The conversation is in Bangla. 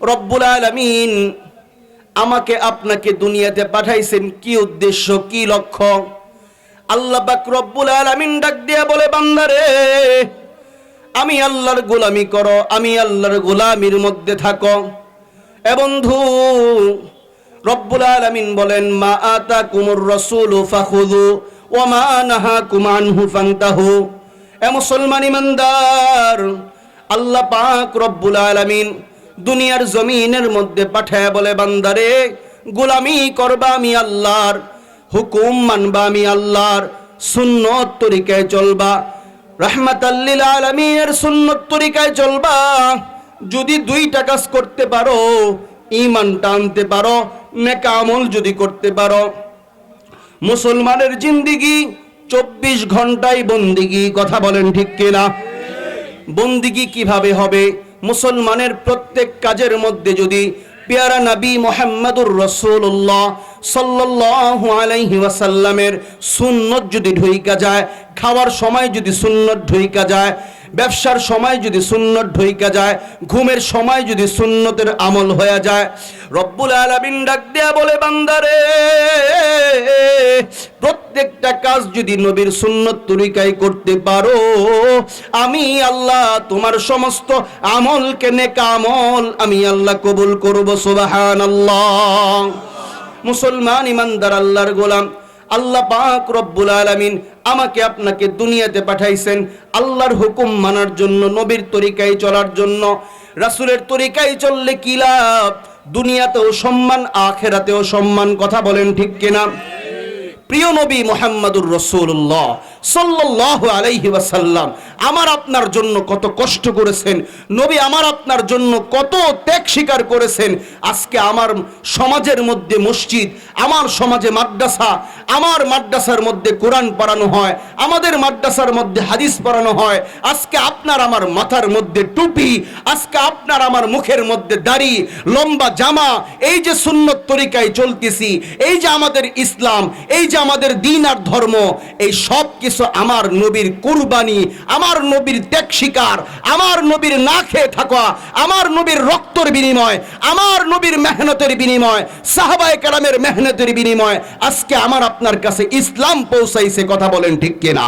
রব্বুল আলামিন আমাকে আপনাকে দুনিয়াতে পাঠাইছেন কি উদ্দেশ্য, কি লক্ষ্য? আল্লাহ পাক রব্বুল আলামিন ডাক দিয়া বলে, বান্দারে, আমি আল্লাহর গোলামি করো, আমি আল্লাহর গোলামির মধ্যে থাকো। এ বন্ধু, রব্বুল আলামিন বলেন, মা আতা কুমুর রসুল ফাখুদু ও নাহা ইমানদার, আল্লাহ পাক রব্বুল আলামিন দুনিয়ার জমিনের মধ্যে পাঠায় বলে, বান্দারে, গোলামি করবা আমি আল্লাহর, হুকুম মানবা আমি আল্লাহর, সুন্নত তরিকায় চলবা রহমাতাল্লিল আলমীর সুন্নত তরিকায় চলবা। যদি দুইটা কাজ করতে পারো ইমান টানতে পারো, নেকা আমল যদি করতে পারো, মুসলমানের জিন্দিগি চব্বিশ ঘন্টায় বন্দিগি, কথা বলেন ঠিক কিনা? বন্দিগি কীভাবে হবে? মুসলমানের প্রত্যেক কাজের মধ্যে যদি পেয়ারা নবী মোহাম্মদুর রসুল্লাহ সাল্লাল্লাহু আলাইহি ওয়াসাল্লামের সুন্নত যদি ঢুইকা যায়, খাওয়ার সময় যদি সুন্নত ঢুইকা যায়, ব্যবসার সময় যদি সুন্নত ঢুইকা যায়, ঘুমের সময় যদি সুন্নতের আমল হয়ে যায়, রব্বুল আলামিন ডাক দেয়া বলে, বান্দারে! প্রত্যেকটা কাজ যদি নবীর সুন্নত তরিকায় করতে পারো, আমি আল্লাহ তোমার সমস্ত আমলকে নেকা আমল আমি আল্লাহ কবুল করব, সুবহানাল্লাহ। মুসলমান ইমানদার আল্লাহর গোলাম, আল্লাহ পাক রব্বুল আলামিন আমাকে আপনাকে দুনিয়াতে পাঠাইছেন আল্লাহর হুকুম মানার জন্য, নবীর তরিকায় চলার জন্য। রাসূলের তরিকায় চললে কি লাভ? দুনিয়াতেও সম্মান, আখেরাতেও সম্মান, কথা বলেন ঠিক কিনা? প্রিয় নবী মোহাম্মদুর রসুল্লাহ সাল্লাহ আলাইহি ওয়াসাল্লাম, আমার আপনার জন্য কত কষ্ট করেছেন, নবী আমার আপনার জন্য কত ত্যাগ স্বীকার করেছেন, আজকে আমার সমাজের মধ্যে মসজিদ, আমার সমাজে মাদ্রাসা আমার মাদ্রাসার মধ্যে কোরআন পড়ানো হয়, আমাদের মাদ্রাসার মধ্যে হাদিস পড়ানো হয়, আজকে আপনার আমার মাথার মধ্যে টুপি, আজকে আপনার আমার মুখের মধ্যে দাড়ি, লম্বা জামা, এই যে সুন্নত তরিকায় চলতেছি, এই যে আমাদের ইসলাম, এই যে আমাদের দিন আর ধর্ম, এই সব কিছু আমার নবীর কুরবানি, আমার নবীর ত্যাগ শিকার, আমার নবীর না খেয়ে থাকা, আমার নবীর রক্তর বিনিময়, আমার নবীর মেহনতের বিনিময়, সাহাবায়ে কালামের মেহনতের বিনিময়, আজকে আমার আপনার কাছে ইসলাম পৌঁছাইছে কথা বলেন ঠিক কিনা?